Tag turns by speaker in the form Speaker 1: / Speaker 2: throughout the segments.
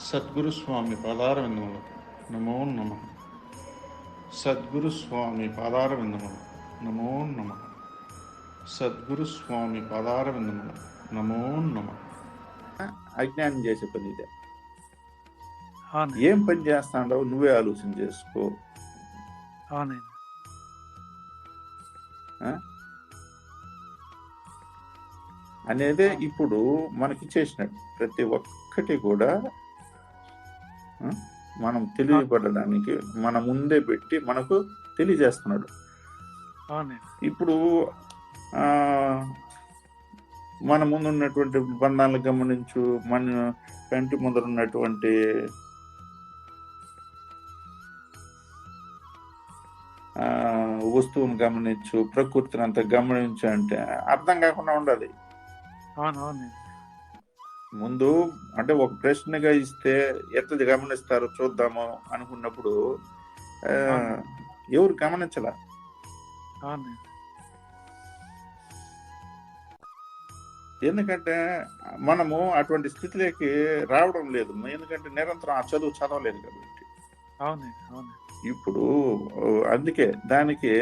Speaker 1: సద్గురు స్వామి పాదారవిందములు. నమో నమ. సద్గురు స్వామి పాదారవిందములు. నమో నమ. సద్గురు స్వామి పాదారవిందములు. నమో నమ.
Speaker 2: అజ్ఞానం చేసే పని ఇదే. ఏం పని చేస్తాడో నువ్వే ఆలోచన చేసుకో. అనేదే ఇప్పుడు మనకి చేసినట్టు ప్రతి ఒక్కటి కూడా మనం తెలియబడడానికి మన ముందే పెట్టి మనకు తెలియజేస్తున్నాడు. ఇప్పుడు మన ముందు ఉన్నటువంటి బంధాలను గమనించు మన కంటి ముందర ఉన్నటువంటి వస్తువును గమనించు ప్రకృతిని అంతా గమనించు అంటే అర్థం కాకుండా ఉండాలి.
Speaker 3: అవును అవునండి.
Speaker 2: ముందు అంటే ఒక ప్రశ్నగా ఇస్తే ఎట్లా గమనిస్తారో చూద్దాము అనుకున్నప్పుడు ఎవరు గమనించలా? ఎందుకంటే మనము అటువంటి స్థితిలోకి రావడం లేదు. ఎందుకంటే నిరంతరం ఆ చదువు చదవలేదు కాబట్టి. ఇప్పుడు అందుకే దానికి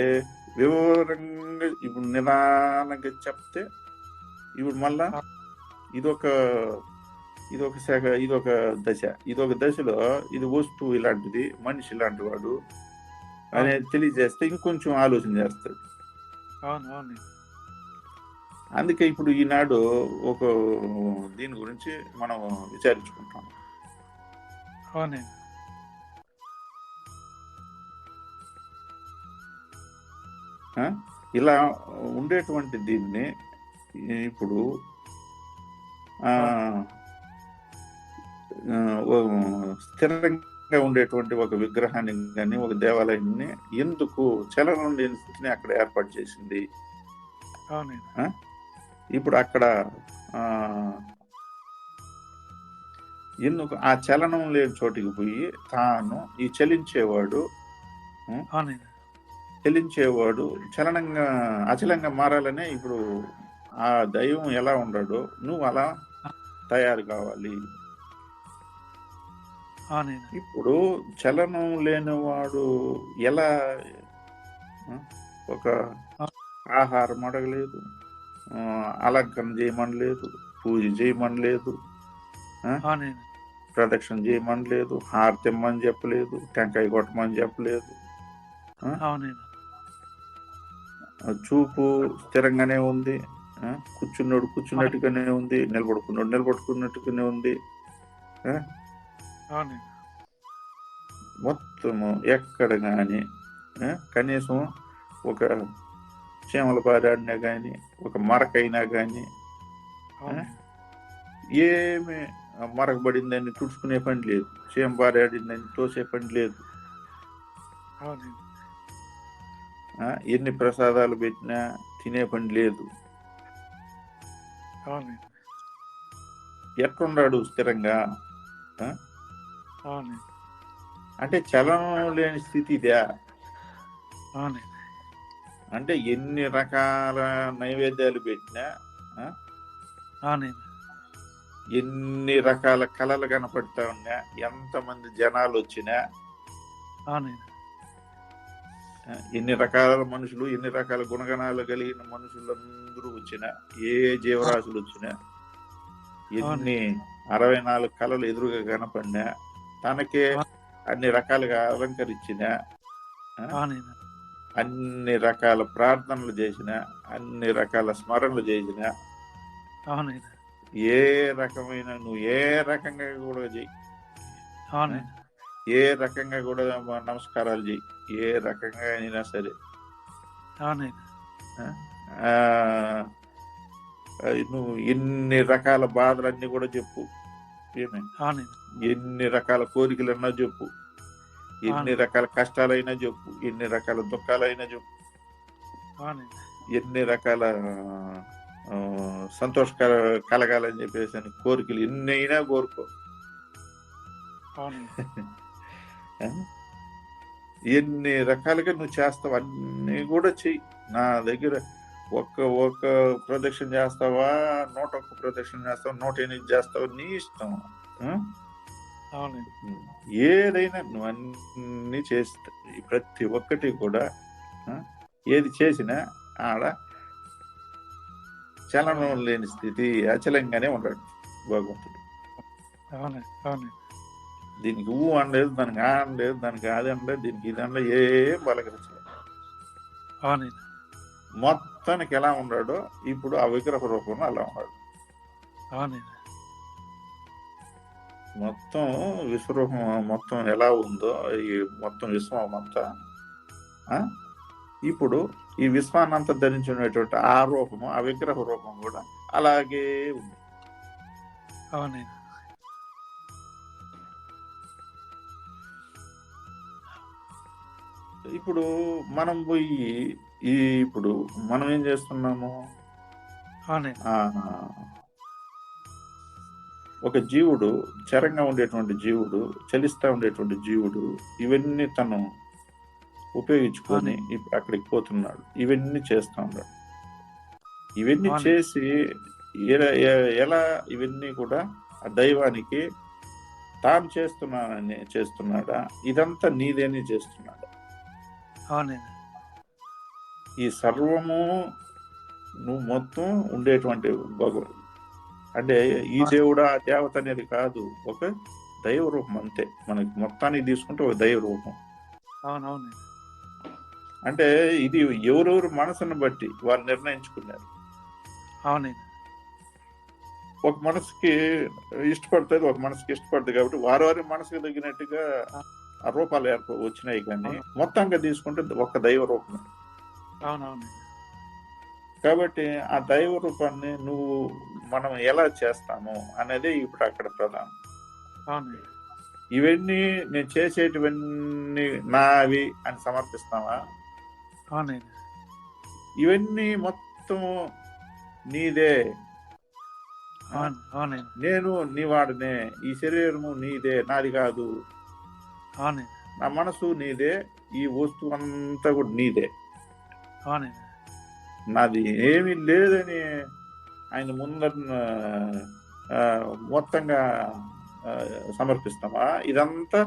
Speaker 2: వివరంగా ఇప్పుడు నిదానంగా చెప్తే ఇప్పుడు మళ్ళా ఇదొక ఇదొక శాఖ ఇదొక దశ. ఇదొక దశలో ఇది వస్తువు ఇలాంటిది మనిషి ఇలాంటి వాడు అనేది తెలియజేస్తే ఇంకొంచెం ఆలోచన చేస్తాడు. అందుకే ఇప్పుడు ఈనాడు ఒక దీని గురించి మనం విచారించుకుంటాం? ఇలా ఉండేటువంటి దీన్ని ఇప్పుడు స్థిరంగా ఉండేటువంటి ఒక విగ్రహాన్ని కానీ ఒక దేవాలయాన్ని ఎందుకు చలనం లేని స్థితిని అక్కడ ఏర్పాటు చేసింది? ఇప్పుడు అక్కడ ఎందుకు ఆ చలనం లేని చోటికి పోయి తాను ఈ చలించేవాడు చలించేవాడు చలనంగా అచలంగా మారాలనే ఇప్పుడు ఆ దైవం ఎలా ఉన్నాడో నువ్వు అలా తయారు కావాలి ఇప్పుడు చలనం లేనివాడు ఎలా ఒక ఆహారం అడగలేదు అలంకరణ చేయమని లేదు పూజ చేయమని లేదు
Speaker 3: అవునండి.
Speaker 2: ప్రదక్షిణ చేయమని లేదు హారతి ఇమ్మని చెప్పలేదు టెంకాయ కొట్టమని చెప్పలేదు చూపు స్థిరంగానే ఉంది. కూర్చున్నాడు కూర్చున్నట్టుగానే ఉంది నిలబడుకున్నాడు నిలబడుకున్నట్టుగానే ఉంది. మొత్తము ఎక్కడ కానీ కనీసం ఒక చీమల పారాడినా కానీ ఒక మరకైనా కానీ ఏమి మరకబడిందని తుడుచుకునే పని లేదు. చీమ పారాడిందని తోసే పని లేదు. ఎన్ని ప్రసాదాలు పెట్టినా తినే పని లేదు. ఎట్లున్నాడు స్థిరంగా? అంటే చలనం లేని స్థితి ఇదే. అంటే ఎన్ని రకాల నైవేద్యాలు పెట్టినా ఎన్ని రకాల కళలు కనపడతా ఉన్నా ఎంతమంది జనాలు వచ్చినా ఎన్ని రకాల మనుషులు ఎన్ని రకాల గుణగణాలు కలిగిన మనుషులందరూ వచ్చినా ఏ జీవరాశులు వచ్చినా ఎన్ని అరవై నాలుగు కళలు ఎదురుగా కనపడినా తనకే అన్ని రకాలుగా అలంకరించిన అన్ని రకాల ప్రార్థనలు చేసిన అన్ని రకాల స్మరణలు చేసిన ఏ రకమైన నువ్వు ఏ రకంగా కూడా చెయ్యి. ఏ రకంగా కూడా నమస్కారాలు చెయ్యి. ఏ రకంగా అయినా సరే. నువ్వు ఎన్ని రకాల బాధలన్నీ కూడా చెప్పు. ఏమే? ఎన్ని రకాల కోరికలన్నా చెప్పు. ఎన్ని. రకాల కష్టాలైనా చెప్పు. ఎన్ని రకాల దుఃఖాలైనా చెప్పు. ఎన్ని రకాల సంతోషకర కలగాలని చెప్పేసి అని కోరికలు ఎన్ని అయినా కోరుకో? ఎన్ని రకాలుగా నువ్వు చేస్తావు అన్ని కూడా చెయ్యి. నా దగ్గర ఒక్క ఒక్క ప్రదక్షిణ చేస్తావా? నూట ఒక్క ప్రదక్షిణ చేస్తావా? నూట ఎనిమిది చేస్తావా? నీ ఇష్టం. ఏదైనా నువ్వు అన్ని చేస్తా ప్రతి ఒక్కటి కూడా ఏది చేసినా ఆడ చలనం లేని స్థితి అచలంగానే ఉంటాడు భగవంతుడు. దీనికి ఊ అనలేదు దానికి ఆ అనలేదు దానికి అది అనలేదు దీనికి ఇది అనలేదు ఏం బలకరించలేదు మొత్తానికి ఎలా ఉన్నాడో ఇప్పుడు ఆ విగ్రహ రూపంలో అలా ఉన్నాడు. మొత్తం విశ్వరూపం మొత్తం ఎలా ఉందో ఈ మొత్తం విశ్వం అంతా? ఇప్పుడు ఈ విశ్వాన్నంతా ధరించినటువంటి ఆ రూపము ఆ విగ్రహ రూపం కూడా అలాగే ఉంది.
Speaker 3: అవునండి.
Speaker 2: ఇప్పుడు మనం పోయి ఈ ఇప్పుడు మనం ఏం చేస్తున్నాము? ఒక జీవుడు చరంగా ఉండేటువంటి జీవుడు చలిస్తా ఉండేటువంటి జీవుడు ఇవన్నీ తను ఉపయోగించుకొని ఇప్పుడు అక్కడికి పోతున్నాడు. ఇవన్నీ చేస్తా ఉన్నాడు. ఇవన్నీ. చేసి ఎలా ఇవన్నీ కూడా ఆ దైవానికి తాను చేస్తున్నానని చేస్తున్నాడా? ఇదంతా నీదేని చేస్తున్నాడా.
Speaker 3: అవునండి.
Speaker 2: ఈ సర్వము నువ్వు మొత్తం ఉండేటువంటి భగవద్ అంటే ఈ దేవుడా ఆ దేవత అనేది కాదు. ఒక దైవ రూపం అంతే. మనకి మొత్తానికి తీసుకుంటే ఒక దైవ రూపం
Speaker 3: అవును అవునండి
Speaker 2: అంటే ఇది ఎవరెవరు మనసును బట్టి వారు నిర్ణయించుకున్నారు.
Speaker 3: అవునండి.
Speaker 2: ఒక మనసుకి ఇష్టపడుతుంది ఒక మనసుకి ఇష్టపడుతుంది కాబట్టి వారి వారి మనసుకు తగినట్టుగా ఆ. రూపాలు ఏర్ప వచ్చినాయి కానీ మొత్తంగా తీసుకుంటే ఒక దైవ రూపం
Speaker 3: అవును అవునండి
Speaker 2: కాబట్టి ఆ దైవ రూపాన్ని నువ్వు మనం ఎలా చేస్తాము అనేది ఇప్పుడు అక్కడ ప్రధానం.
Speaker 3: అవునండి.
Speaker 2: ఇవన్నీ నేను చేసేటివన్నీ నావి అని సమర్పిస్తావా?
Speaker 3: అవునండి.
Speaker 2: ఇవన్నీ మొత్తం నీదే.
Speaker 3: అవును
Speaker 2: నేను నీ వాడినే. ఈ శరీరము నీదే. నాది కాదు. నా మనసు నీదే. ఈ వస్తువు అంతా కూడా నీదే. నాది ఏమీ లేదని ఆయన ముందర మొత్తంగా సమర్పిస్తామా? ఇదంతా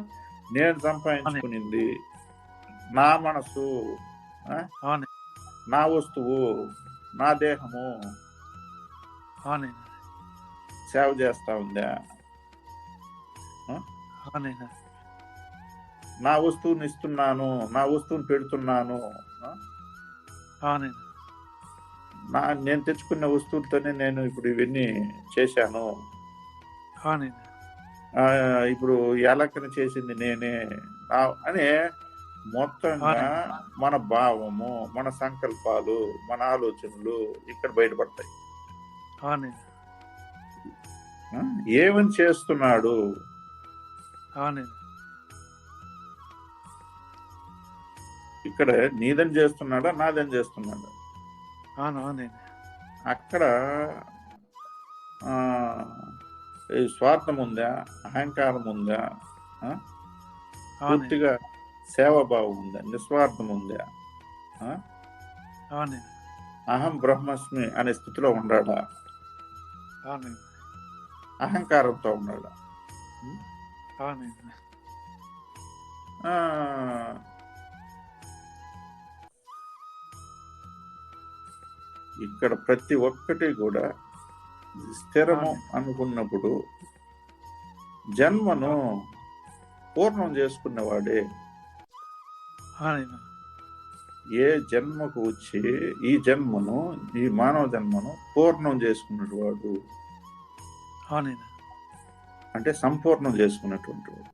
Speaker 2: నేను సంపాదించుకునింది నా మనసు నా వస్తువు నా దేహము సేవ చేస్తా ఉందా? నా వస్తువుని ఇస్తున్నాను నా వస్తువుని పెడుతున్నాను నా నేను తెచ్చుకున్న వస్తువులతోనే నేను ఇప్పుడు ఇవన్నీ చేశాను. ఇప్పుడు ఎలకన చేసింది నేనే. అనే మొత్తంగా మన భావము మన సంకల్పాలు మన ఆలోచనలు ఇక్కడ బయటపడతాయి? ఏమని చేస్తున్నాడు?
Speaker 3: అవునండి.
Speaker 2: ఇక్కడ నీదని చేస్తున్నాడా నాదని చేస్తున్నాడా? అక్కడ స్వార్థం ఉందా అహంకారం ఉందా పూర్తిగా సేవాభావం ఉందా నిస్వార్థం ఉందా అహం బ్రహ్మస్మి అనే స్థితిలో ఉన్నాడా? అహంకారంతో ఉన్నాడా? ఇక్కడ ప్రతి ఒక్కటి కూడా స్థిరము. అనుకున్నప్పుడు జన్మను పూర్ణం చేసుకున్నవాడే ఏ జన్మకు వచ్చి ఈ జన్మను ఈ మానవ జన్మను పూర్ణం చేసుకున్నటువంటి వాడు
Speaker 3: అవునండి
Speaker 2: అంటే సంపూర్ణం చేసుకున్నటువంటి వాడు.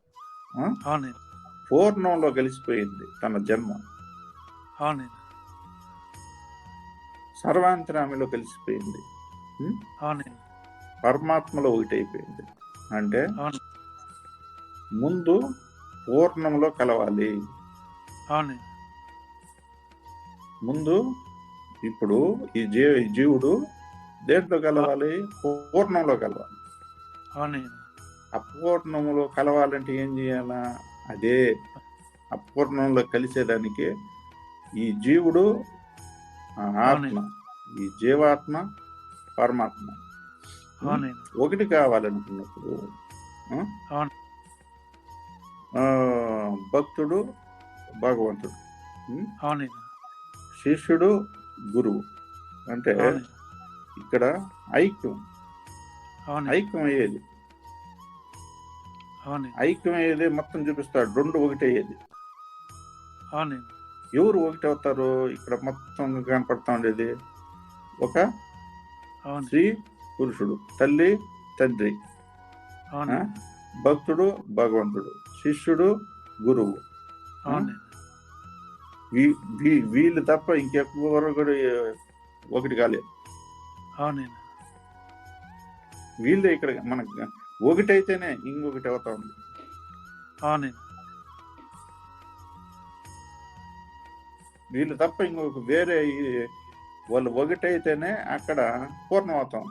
Speaker 2: పూర్ణంలో కలిసిపోయింది తన జన్మ.
Speaker 3: అవునండి
Speaker 2: సర్వాంతరామిలో కలిసిపోయింది. పరమాత్మలో ఒకటైపోయింది. ఆ? అంటే ముందు పూర్ణంలో కలవాలి. ముందు ఇప్పుడు ఈ జీ జీవుడు దేంట్లో కలవాలి? పూర్ణంలో కలవాలి. అపూర్ణంలో కలవాలంటే ఏం చేయాలా? అదే అపూర్ణంలో కలిసేదానికి ఈ జీవుడు ఆత్మ. ఈ జీవాత్మ పరమాత్మ. ఒకటి కావాలనుకున్నప్పుడు భక్తుడు భగవంతుడు. శిష్యుడు గురువు. అంటే ఇక్కడ ఐక్యం. ఐక్యం అయ్యేది. ఐక్యం అయ్యేది మొత్తం చూపిస్తాడు. రెండు ఒకటి అయ్యేది. ఎవరు ఒకటి అవుతారు? ఇక్కడ మొత్తం కనపడతా ఉండేది. ఒక స్త్రీ పురుషుడు. తల్లి తండ్రి. భక్తుడు భగవంతుడు. శిష్యుడు గురువు. వీళ్ళు తప్ప ఇంకెవరు కూడా ఒకటి కాలేదు వీళ్ళే ఇక్కడ మనకు ఒకటైతేనే ఇంకొకటి అవుతా ఉంది. వీళ్ళు తప్ప ఇంకొక వేరే వాళ్ళు ఒకటైతేనే అక్కడ పూర్ణం అవుతాం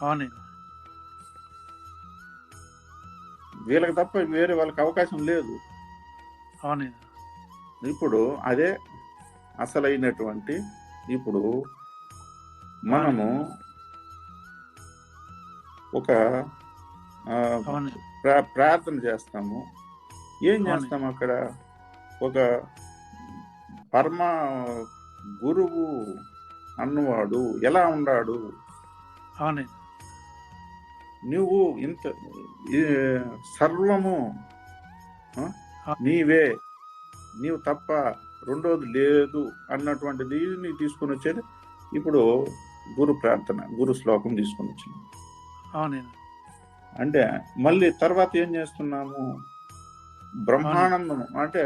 Speaker 3: అవునండి
Speaker 2: వీళ్ళకి తప్ప వేరే వాళ్ళకి అవకాశం లేదు.
Speaker 3: అవునండి
Speaker 2: ఇప్పుడు అదే అసలైనటువంటి ఇప్పుడు మనము ఒక ప్రార్థన చేస్తాము. ఏం
Speaker 3: అవును.
Speaker 2: చేస్తాము అక్కడ? ఒక పరమ గురువు అన్నవాడు ఎలా ఉన్నాడు
Speaker 3: అవునండి.
Speaker 2: నువ్వు ఇంత ఈ సర్వము. నీవే నీవు తప్ప రెండోది లేదు అన్నటువంటిది నీ తీసుకొని వచ్చేది ఇప్పుడు గురు ప్రార్థన గురు శ్లోకం తీసుకొని వచ్చినాం
Speaker 3: అవునండి.
Speaker 2: అంటే మళ్ళీ తర్వాత ఏం చేస్తున్నాము? బ్రహ్మానందము. అంటే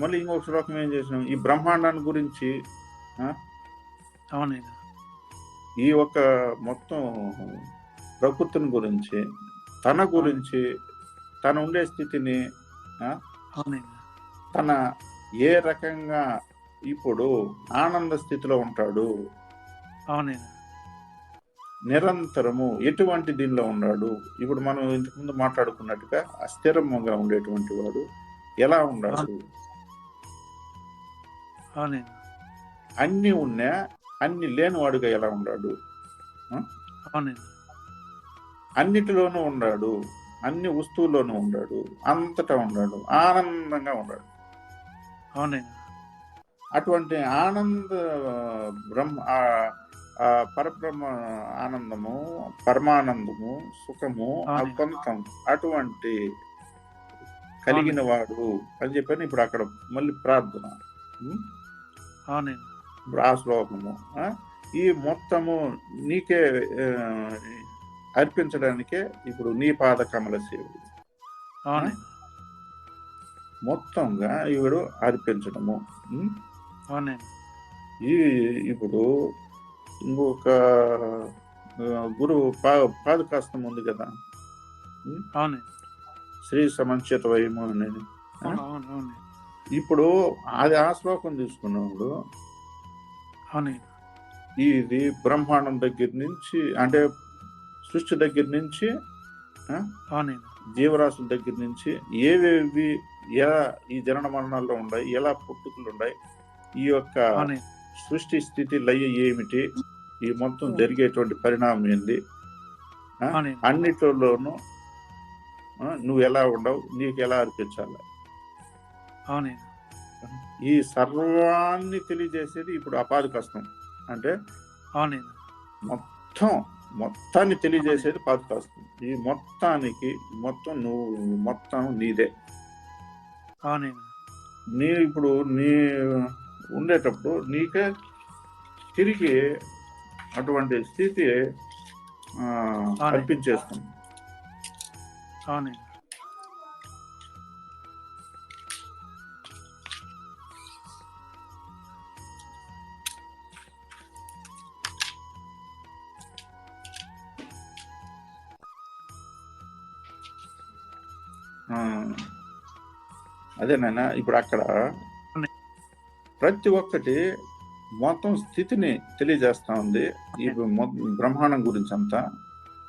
Speaker 2: మళ్ళీ ఇంకొక శ్లోకం ఏం చేసినాం? ఈ బ్రహ్మాండాన్ని గురించి
Speaker 3: అవునండి
Speaker 2: ఈ యొక్క మొత్తం ప్రకృతిని గురించి తన గురించి తన ఉండే స్థితిని తన ఏ రకంగా ఇప్పుడు ఆనంద స్థితిలో ఉంటాడు? నిరంతరము ఎటువంటి దీనిలో ఉన్నాడు? ఇప్పుడు మనం ఇంతకుముందు మాట్లాడుకున్నట్టుగా అస్థిరంగా ఉండేటువంటి వాడు ఎలా ఉన్నాడు?
Speaker 3: అవునండి
Speaker 2: అన్ని ఉన్నా అన్ని లేనివాడుగా ఎలా ఉన్నాడు అన్నిటిలోనూ ఉన్నాడు అన్ని వస్తువుల్లోనూ ఉన్నాడు అంతటా ఉన్నాడు ఆనందంగా ఉన్నాడు
Speaker 3: అవునండి.
Speaker 2: అటువంటి ఆనంద బ్రహ్మ పరబ్రహ్మ ఆనందము పరమానందము సుఖము. పొందుతాం అటువంటి కలిగిన వాడు అని చెప్పని. ఇప్పుడు అక్కడ మళ్ళీ ప్రార్థన. ఉం?
Speaker 3: అవునండి.
Speaker 2: ఇప్పుడు ఆ శ్లోకము ఆ? ఈ మొత్తము నీకే అర్పించడానికే ఇప్పుడు నీ పాద కమల సేవుడు మొత్తంగా ఈవిడు అర్పించడము. ఈ ఇప్పుడు ఇంకొక గురువు పా పాదకాస్తం ఉంది కదా? శ్రీ సమంచిత వైము అనేది ఇప్పుడు అది ఆ శ్లోకం తీసుకున్నప్పుడు ఇది బ్రహ్మాండం దగ్గర నుంచి అంటే సృష్టి దగ్గర నుంచి జీవరాశుల దగ్గర నుంచి ఏవేవి ఎలా ఈ జనన మరణాల్లో ఉన్నాయి ఎలా పుట్టుకలు ఉన్నాయి ఈ యొక్క సృష్టి స్థితి లయ ఏమిటి ఈ మొత్తం జరిగేటువంటి పరిణామం ఏంది అన్నిటిలోనూ నువ్వు ఎలా ఉండవు నీకు ఎలా అర్పించాలి
Speaker 3: అవునండి.
Speaker 2: ఈ సర్వాన్ని తెలియజేసేది ఇప్పుడు అపాధి కష్టం. అంటే
Speaker 3: అవునండి.
Speaker 2: మొత్తం మొత్తాన్ని తెలియజేసేది పాదకాస్తం ఈ మొత్తానికి మొత్తం నువ్వు మొత్తం నీదే.
Speaker 3: అవునండి.
Speaker 2: నీ ఇప్పుడు నీ ఉండేటప్పుడు నీకే తిరిగి అటువంటి స్థితి ఆ, అర్పించేస్తుంది
Speaker 3: అవునండి
Speaker 2: ఆ, అదేనాయనా ఇప్పుడు అక్కడ ప్రతి ఒక్కటి మొత్తం స్థితిని తెలియజేస్తా ఉంది. ఈ బ్రహ్మాండం గురించి అంతా.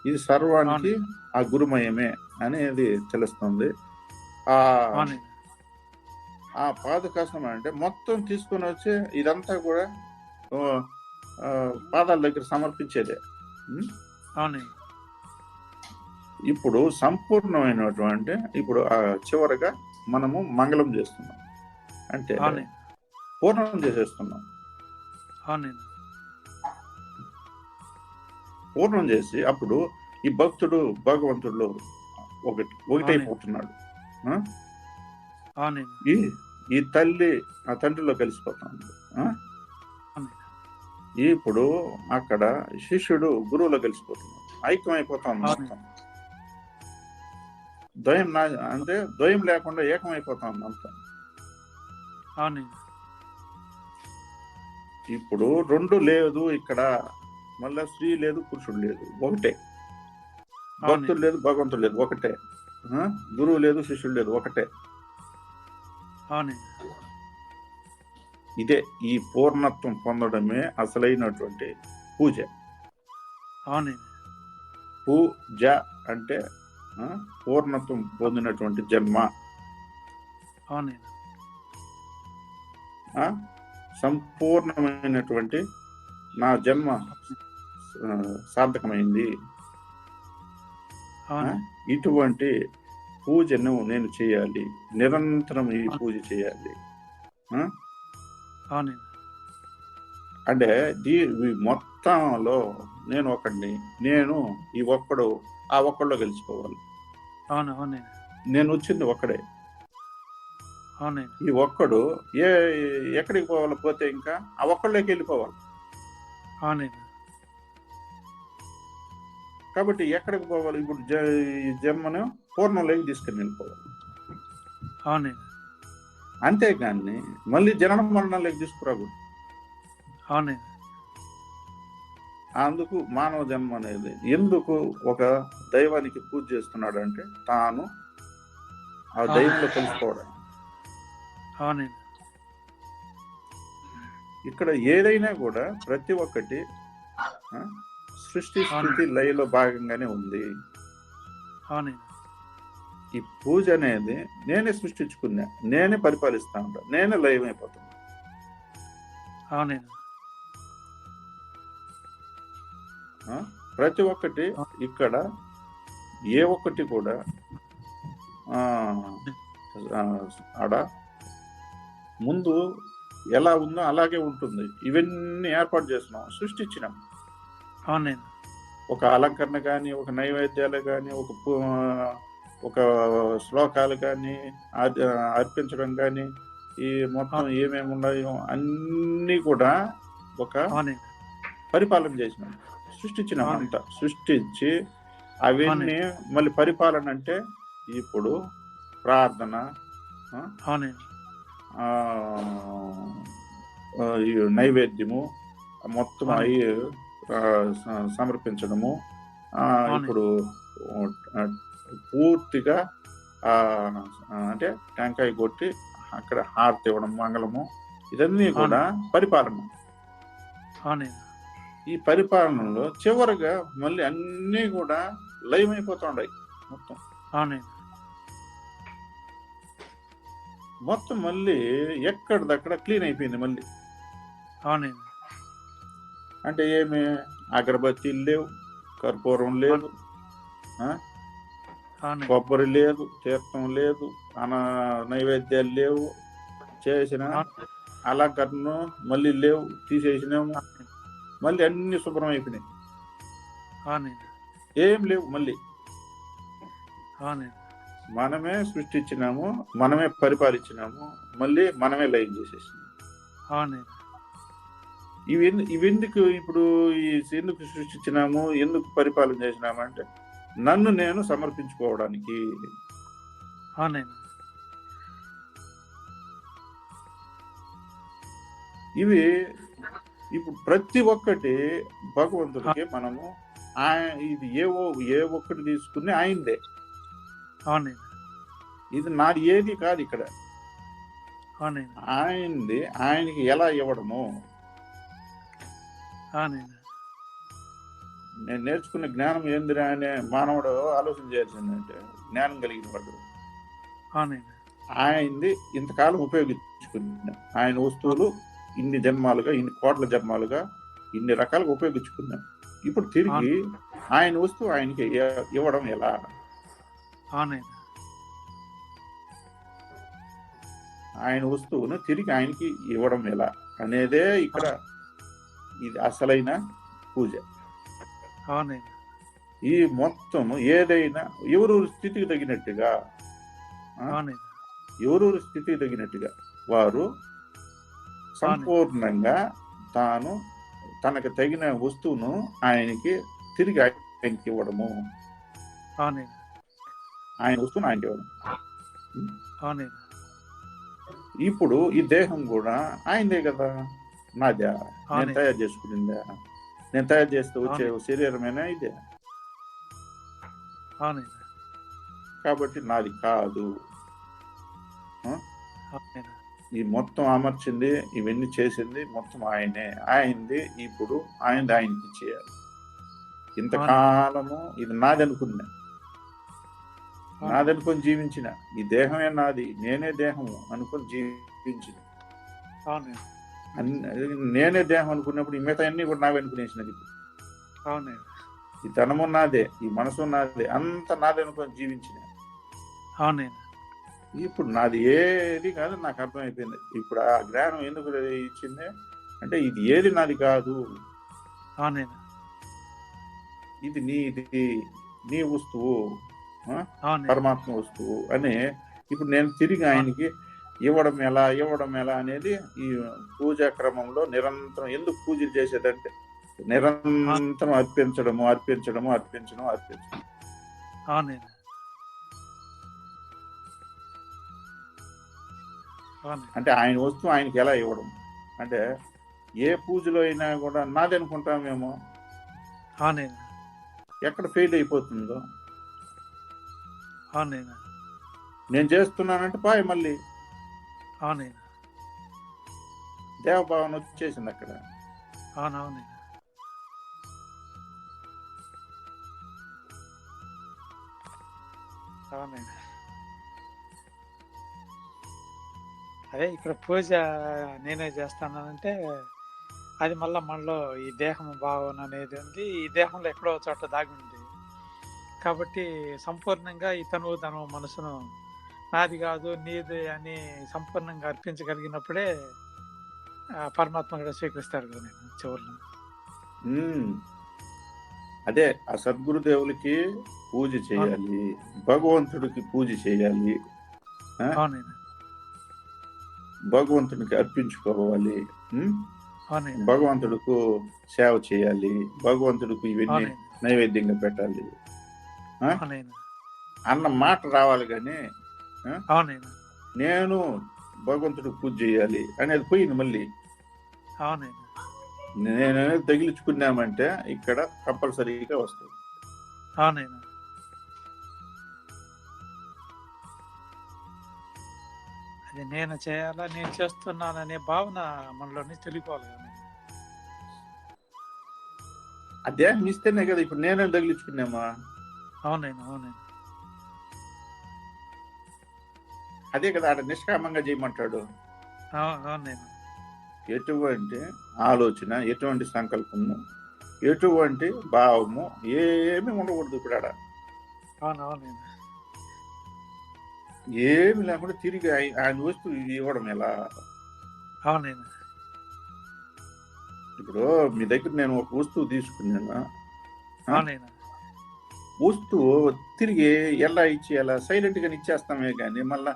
Speaker 2: ఇది సర్వానికి ఆ గురుమయమే అనేది తెలుస్తుంది. ఆ ఆ పాదకాసనం అంటే మొత్తం తీసుకొని వచ్చి ఇదంతా కూడా పాదాల దగ్గర సమర్పించేదే?
Speaker 3: అవునండి.
Speaker 2: ఇప్పుడు సంపూర్ణమైనటువంటి ఇప్పుడు ఆ చివరగా మనము మంగళం చేస్తున్నాం. అంటే పూర్ణం చేసేస్తున్నాం. పూర్ణం చేసి అప్పుడు ఈ భక్తుడు భగవంతుడు ఒకటి ఒకటైపోతున్నాడు. ఈ ఈ తల్లి ఆ తండ్రిలో కలిసిపోతుంది. ఇప్పుడు అక్కడ శిష్యుడు గురువులో కలిసిపోతున్నాడు. ఐక్యం అయిపోతాం మొత్తం. ద్వయం నా అంటే ద్వయం లేకుండా ఏకం అయిపోతాం అంతా.
Speaker 3: అవునండి
Speaker 2: ఇప్పుడు రెండు లేదు ఇక్కడ. మళ్ళా స్త్రీ లేదు పురుషుడు లేదు. ఒకటే. భక్తుడు లేదు భగవంతుడు లేదు ఒకటే? గురువు లేదు శిష్యుడు లేదు ఒకటే. ఇదే ఈ పూర్ణత్వం పొందడమే అసలైనటువంటి పూజ. పూజ అంటే పూర్ణత్వం పొందినటువంటి జన్మ. సంపూర్ణమైనటువంటి నా జన్మ సార్థకమైంది. ఇటువంటి పూజను నేను చేయాలి. నిరంతరం ఈ పూజ చేయాలి. అంటే దీ మొత్తంలో నేను ఒకడిని నేను ఈ ఒక్కడు ఆ ఒక్కడిలో గెలిచిపోవాలి నేను వచ్చింది ఒక్కడే. ఈ ఒక్కడు ఏ ఎక్కడికి పోవాలి పోతే ఇంకా? ఆ ఒక్కళ్ళకి వెళ్ళిపోవాలి. కాబట్టి ఎక్కడికి పోవాలి? ఇప్పుడు జ- ఈ జన్మను పూర్ణంలోకి తీసుకుని వెళ్ళిపోవాలి. అంతేగాని మళ్ళీ జనన మరణంలోకి తీసుకురాకూడదు.
Speaker 3: అవునండి
Speaker 2: అందుకు మానవ జన్మ అనేది ఎందుకు ఒక దైవానికి పూజ చేస్తున్నాడు అంటే తాను ఆ దైవంలో కలిసిపోవడం
Speaker 3: అవునండి.
Speaker 2: ఇక్కడ ఏదైనా కూడా ప్రతి ఒక్కటి సృష్టి స్థితి లయలో భాగంగానే ఉంది. ఈ పూజ అనేది నేనే సృష్టించుకున్నా నేనే పరిపాలిస్తా ఉంటా నేనే లయం అయిపోతున్నా
Speaker 3: అవునండి.
Speaker 2: ప్రతి ఒక్కటి ఇక్కడ ఏ ఒక్కటి కూడా ఆడ ముందు ఎలా ఉందో అలాగే ఉంటుంది. ఇవన్నీ ఏర్పాటు చేస్తున్నాం సృష్టించినాం.
Speaker 3: అవునండి.
Speaker 2: ఒక అలంకరణ కానీ ఒక నైవేద్యాలు కానీ ఒక ఒక శ్లోకాలు కానీ అర్పించడం కానీ ఈ మొత్తం ఏమేమి ఉన్నాయో అన్నీ కూడా ఒక పరిపాలన చేసినాం. సృష్టించినాం అంతా సృష్టించి అవన్నీ మళ్ళీ పరిపాలన అంటే ఇప్పుడు ప్రార్థన నైవేద్యము మొత్తం. అవి సమర్పించడము. ఇప్పుడు పూర్తిగా అంటే టెంకాయ కొట్టి అక్కడ హారతి ఇవ్వడం మంగళము ఇదన్నీ కూడా పరిపాలన. ఈ పరిపాలనలో చివరిగా మళ్ళీ అన్నీ కూడా లయం అయిపోతుండాయి మొత్తం.
Speaker 3: అవునండి.
Speaker 2: మొత్తం మళ్ళీ ఎక్కడిదక్కడ క్లీన్ అయిపోయింది మళ్ళీ.
Speaker 3: అవునండి.
Speaker 2: అంటే ఏమి అగరబత్తీలు లేవు కర్పూరం లేదు కొబ్బరి లేదు తీర్థం లేదు అన నైవేద్యాలు లేవు చేసిన అలంకరణ మళ్ళీ లేవు తీసేసినాము. మళ్ళీ అన్ని శుభ్రం అయిపోయినాయి. ఏం లేవు మళ్ళీ. మనమే సృష్టించినాము మనమే పరిపాలించినాము మళ్ళీ మనమే లైన్ చేసేసినాము ఇవి ఎందు- ఇవి ఎందుకు ఇప్పుడు ఈ ఎందుకు సృష్టించినాము ఎందుకు పరిపాలన చేసినాము అంటే నన్ను నేను సమర్పించుకోవడానికి. ఇవి ఇప్పుడు ప్రతి ఒక్కటి భగవంతుడికి మనము ఆయన ఇది ఏ ఓ ఏ ఒక్కటి తీసుకుని ఆయనదే.
Speaker 3: అవునండి.
Speaker 2: ఇది నాది ఏది కాదు ఇక్కడ. ఆయనది ఆయనకి ఎలా ఇవ్వడము? నేను నేర్చుకున్న జ్ఞానం ఏందిరా అనే మానవుడు ఆలోచన చేయాల్సిందంటే జ్ఞానం కలిగిన వాడు. ఆయనది ఇంతకాలం ఉపయోగించుకున్నాం ఆయన వస్తువులు ఇన్ని జన్మాలుగా ఇన్ని కోట్ల జన్మాలుగా ఇన్ని రకాలుగా ఉపయోగించుకున్నాం ఇప్పుడు తిరిగి ఆయన వస్తువు ఆయనకి ఇవ్వడం ఎలా? ఆయన వస్తువును తిరిగి ఆయనకి ఇవ్వడం ఎలా అనేదే ఇక్కడ ఇది అసలైన పూజ. ఈ మొత్తం ఏదైనా ఎవరూరి స్థితికి తగినట్టుగా ఎవరూరి స్థితికి తగినట్టుగా వారు సంపూర్ణంగా తాను తనకు తగిన వస్తువును ఆయనకి తిరిగి ఆయనకి ఇవ్వడము. ఆయన వస్తువును ఆయనకి ఇవ్వడం. ఇప్పుడు ఈ దేహం కూడా ఆయనదే కదా. నాదా. నేను. తయారు చేసుకునిందా? నేను తయారు చేస్తే వచ్చే. శరీరమేనా ఇదే? కాబట్టి నాది కాదు. ఈ మొత్తం అమర్చింది ఇవన్నీ చేసింది మొత్తం ఆయనే. ఆయనది ఇప్పుడు ఆయనది ఆయనకి ఇచ్చేయాలి ఇంతకాలము ఇది నాది అనుకున్నా నాదనుకొని జీవించిన. ఈ దేహమే నాది. నేనే దేహము అనుకొని జీవించిన. నేనే దేహం అనుకున్నప్పుడు ఈ మిగతా అన్ని కూడా నావే అనుకునేసినది ఈ ధనము నాదే ఈ మనసు నాదే అంత నాదే అనుకొని జీవించిన.
Speaker 3: అవునైనా
Speaker 2: ఇప్పుడు నాది ఏది కాదు నాకు అర్థమైపోయింది. ఇప్పుడు ఆ జ్ఞానం ఎందుకు ఇచ్చింది? అంటే ఇది ఏది నాది కాదు. ఇది నీది నీ వస్తువు పరమాత్మ వస్తువు అని ఇప్పుడు నేను తిరిగి ఆయనకి ఇవ్వడం ఎలా ఇవ్వడం ఎలా అనేది ఈ పూజా క్రమంలో నిరంతరం ఎందుకు పూజలు చేసేదంటే నిరంతరం అర్పించడము అర్పించడము అర్పించడం అర్పించడం అంటే ఆయన వస్తువు ఆయనకి ఎలా ఇవ్వడం? అంటే ఏ పూజలో అయినా కూడా నాది అనుకుంటామేమో
Speaker 3: అవునైనా
Speaker 2: ఎక్కడ ఫెయిల్ అయిపోతుందో. నేను చేస్తున్నానంటే పాయ్ మళ్ళీ. దేవభావన వచ్చేసింది అక్కడ.
Speaker 3: అవునవునైనా అదే ఇక్కడ పూజ నేనే చేస్తానంటే అది మళ్ళీ మనలో ఈ దేహం భావన అనేది ఉంది. ఈ దేహంలో ఎక్కడో చోట దాగి ఉంది. కాబట్టి సంపూర్ణంగా ఈ తనువు తను మనసును నాది కాదు నీది అని సంపూర్ణంగా అర్పించగలిగినప్పుడే పరమాత్మ కూడా స్వీకరిస్తారు కదా నేను చివరిలో.
Speaker 2: అదే ఆ సద్గురుదేవులకి పూజ చేయాలి భగవంతుడికి పూజ చేయాలి
Speaker 3: అవునైనా
Speaker 2: భగవంతుడికి అర్పించుకోవాలి భగవంతుడికి సేవ చేయాలి భగవంతుడికి ఇవన్నీ నైవేద్యంగా పెట్టాలి. అన్న మాట రావాలి కానీ నేను భగవంతుడికి పూజ చేయాలి అనేది పోయింది మళ్ళీ. నేను తగిలించుకున్నామంటే ఇక్కడ కంపల్సరీగా వస్తుంది.
Speaker 3: అది నేను చేయాలా నేను చేస్తున్నాననే భావన మనలోని తెలియపోవాలి కదా నేను.
Speaker 2: ఆ దేహం ఇస్తేనే కదా ఇప్పుడు నేనే తగిలించుకున్నామా?
Speaker 3: అవునైనా అవునైనా
Speaker 2: అదే కదా ఆడ నిష్కామంగా చేయమంటాడు.
Speaker 3: అవు- అవునైనా
Speaker 2: ఎటువంటి ఆలోచన ఎటువంటి సంకల్పము ఎటువంటి భావము ఏమి ఉండకూడదు ఇప్పుడు ఆడ.
Speaker 3: అవును అవునైనా
Speaker 2: ఏమి లేకుండా తిరిగి ఆయ- ఆయన వస్తువు ఇవ్వడం ఎలా?
Speaker 3: అవునైనా
Speaker 2: ఇప్పుడు మీ దగ్గర నేను ఒక వస్తువు తీసుకున్నాను.
Speaker 3: అవునైనా
Speaker 2: వస్తువు తిరిగి ఎలా ఇచ్చేయాలా సైలెంట్గా ఇచ్చేస్తామే కానీ మళ్ళా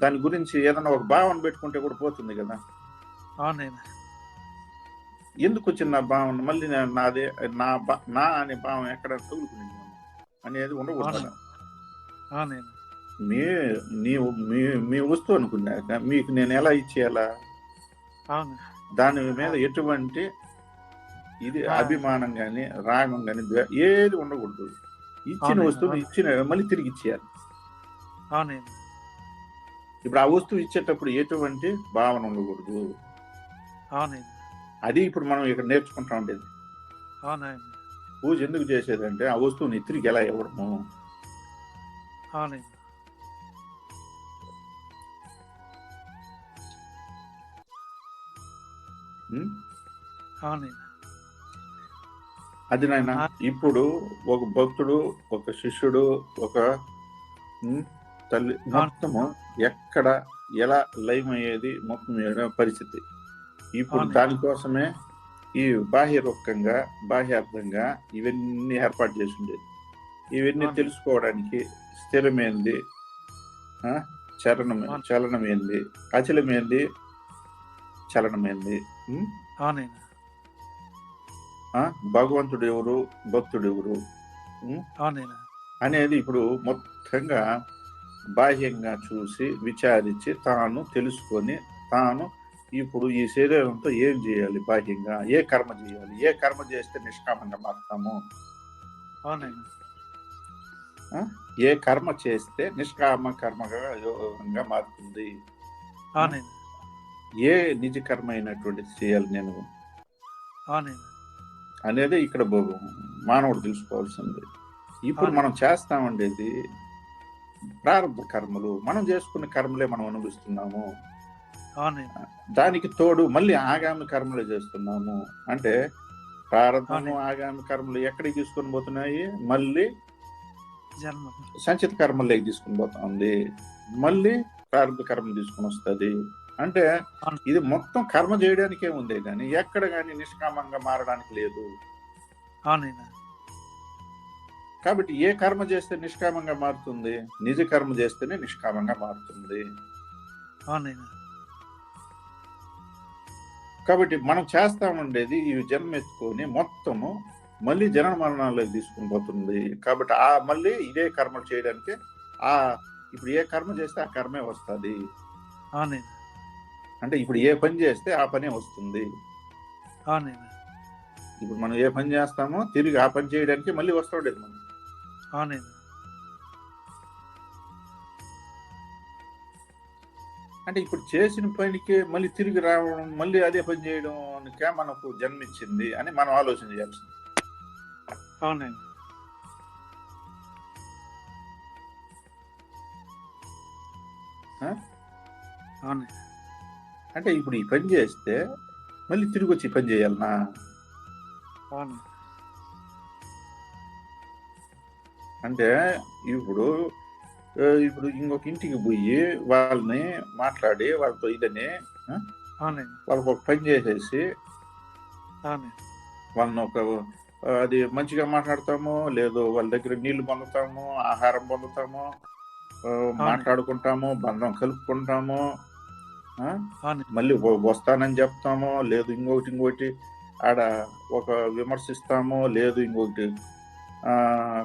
Speaker 2: దాని గురించి ఏదైనా ఒక భావన పెట్టుకుంటే కూడా పోతుంది కదా.
Speaker 3: అవునైనా
Speaker 2: ఎందుకు వచ్చిన నా భావన? మళ్ళీ నా- నాదే నా నా అనే భావం ఎక్కడ తగులుకునింది? అనేది ఉండకూడదు
Speaker 3: అవును. అవునైనా
Speaker 2: మీ నీవు మీ మీ వస్తువు అనుకున్నాక మీకు నేను ఎలా ఇచ్చేయాలా?
Speaker 3: అవును.
Speaker 2: దాని మీద ఎటువంటి ఇది. అభిమానం గాని రాగం గాని ద్వే- ఏది ఉండకూడదు. ఇచ్చిన
Speaker 3: అవును.
Speaker 2: ఇచ్చిన మళ్ళీ తిరిగి ఇచ్చేయాలి. ఇప్పుడు ఆ వస్తువు ఇచ్చేటప్పుడు ఎటువంటి భావన ఉండకూడదు. అది ఇప్పుడు మనం ఇక్కడ నేర్చుకుంటా ఉండేది. పూజ ఎందుకు చేసేదంటే ఆ వస్తువుని తిరిగి ఎలా ఇవ్వడము?
Speaker 3: అవునైనా
Speaker 2: అది నాయన. ఇప్పుడు ఒక భక్తుడు ఒక శిష్యుడు ఒక ఉం, తల్లి మొత్తము ఎక్కడ ఎలా లయం అయ్యేది మొత్తం పరిస్థితి ఇప్పుడు. దానికోసమే ఈ బాహ్య రూపకంగా బాహ్యార్థంగా ఇవన్నీ ఏర్పాటు చేసి ఉండేది ఇవన్నీ. తెలుసుకోవడానికి స్థిరమైంది చరణం. చలనమైంది అచలమైంది చలనమైంది?
Speaker 3: అవునైనా
Speaker 2: భగవంతుడు ఎవరు భక్తుడు ఎవరు?
Speaker 3: అవునైనా
Speaker 2: అనేది ఇప్పుడు మొత్తంగా బాహ్యంగా చూసి విచారించి తాను తెలుసుకొని తాను ఇప్పుడు ఈ శరీరంతో ఏం చేయాలి బాహ్యంగా? ఏ కర్మ చేయాలి? ఏ కర్మ చేస్తే నిష్కామంగా మారుతాము? ఏ కర్మ చేస్తే నిష్కామ కర్మగా యోగంగా మారుతుంది? ఏ నిజ కర్మ అయినటువంటిది చేయాలి నేను అనేది ఇక్కడ భోగం మానవుడు తెలుసుకోవాల్సింది. ఇప్పుడు. మనం చేస్తామండేది ప్రారంభ కర్మలు మనం చేసుకున్న కర్మలే మనం అనుభవిస్తున్నాము. దానికి తోడు మళ్ళీ ఆగామి కర్మలు చేస్తున్నాము. అంటే ప్రారంభము. ఆగామి కర్మలు ఎక్కడికి తీసుకొని పోతున్నాయి? మళ్ళీ సంచిత కర్మలోకి తీసుకొని పోతుంది మళ్ళీ ప్రారంభ కర్మ తీసుకొని వస్తుంది. అంటే. ఇది మొత్తం కర్మ చేయడానికే ఉంది కానీ ఎక్కడ కానీ నిష్కామంగా మారడానికి లేదు. కాబట్టి ఏ కర్మ చేస్తే నిష్కామంగా మారుతుంది? నిజ కర్మ చేస్తేనే నిష్కామంగా మారుతుంది. కాబట్టి మనం చేస్తామండేది ఈ జన్మ ఎత్తుకొని మొత్తము మళ్ళీ జనన మరణాల్లోకి తీసుకుని పోతుంది. కాబట్టి ఆ మళ్ళీ ఇదే కర్మలు చేయడానికి ఆ ఇప్పుడు ఏ కర్మ చేస్తే ఆ కర్మే వస్తుంది. అంటే ఇప్పుడు ఏ పని చేస్తే ఆ పనే వస్తుంది. ఇప్పుడు మనం ఏ పని చేస్తామో తిరిగి ఆ పని చేయడానికి మళ్ళీ వస్తుండేది మనం. అంటే ఇప్పుడు చేసిన పనికి మళ్ళీ తిరిగి రావడం మళ్ళీ అదే పని చేయడం మనకు జన్మించింది అని మనం ఆలోచన చేయాల్సింది.
Speaker 3: అవునైనా
Speaker 2: ఆ? అంటే ఇప్పుడు ఈ పని చేస్తే మళ్ళీ తిరిగి వచ్చి పని చేయాలనా?
Speaker 3: అవును.
Speaker 2: అంటే ఇప్పుడు ఇప్పుడు ఇంకొక ఇంటికి పోయి వాళ్ళని మాట్లాడి వాళ్ళతో ఇదని వాళ్ళకి ఒక పని చేసేసి వాళ్ళని ఒక అది మంచిగా మాట్లాడతాము లేదు వాళ్ళ దగ్గర నీళ్ళు పొందుతాము ఆహారం పొందుతాము మాట్లాడుకుంటాము బంధం కలుపుకుంటాము మళ్ళీ వస్తానని చెప్తాము లేదు ఇంకొకటి ఇంకొకటి ఆడ ఒక విమర్శిస్తాము లేదు ఇంకొకటి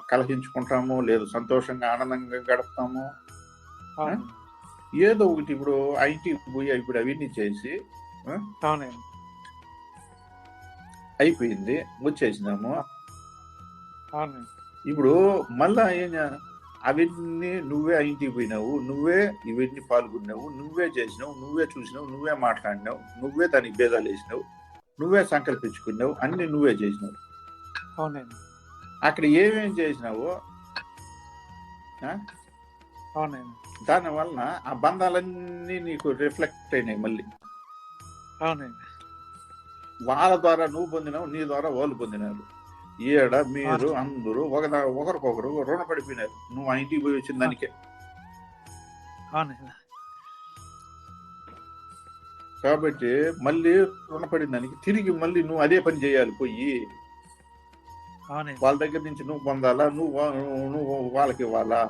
Speaker 2: కలహించుకుంటాము లేదు సంతోషంగా ఆనందంగా గడుపుతాము ఏదో ఒకటి ఇప్పుడు ఇంటికి పోయి ఇప్పుడు అవన్నీ చేసి అయిపోయింది వచ్చేసినాము. ఇప్పుడు మళ్ళా ఏం అవన్నీ నువ్వే ఇంటికి పోయినావు నువ్వే ఇవన్నీ పాల్గొన్నావు నువ్వే చేసినావు నువ్వే చూసినావు నువ్వే మాట్లాడినావు నువ్వే దానికి భేదాలు వేసినావు నువ్వే సంకల్పించుకున్నావు అన్ని నువ్వే చేసినావు.
Speaker 3: అవునండి.
Speaker 2: అక్కడ ఏమేం చేసినావో
Speaker 3: అవునండి.
Speaker 2: దాని వలన ఆ బంధాలన్నీ నీకు రిఫ్లెక్ట్ అయినాయి మళ్ళీ.
Speaker 3: అవునండి.
Speaker 2: వాళ్ళ ద్వారా నువ్వు పొందినావు నీ ద్వారా వాళ్ళు పొందినారు. ఈడ మీరు అందరూ ఒక ఒకరికొకరు రుణపడిపోయినారు. నువ్వు ఆ ఇంటికి పోయి వచ్చిన దానికే. కాబట్టి మళ్ళీ రుణపడిన దానికి తిరిగి మళ్ళీ నువ్వు అదే పని చేయాలి పోయి. వాళ్ళ దగ్గర నుంచి నువ్వు పొందాలా? నువ్వు నువ్వు వాళ్ళకి ఇవ్వాలా?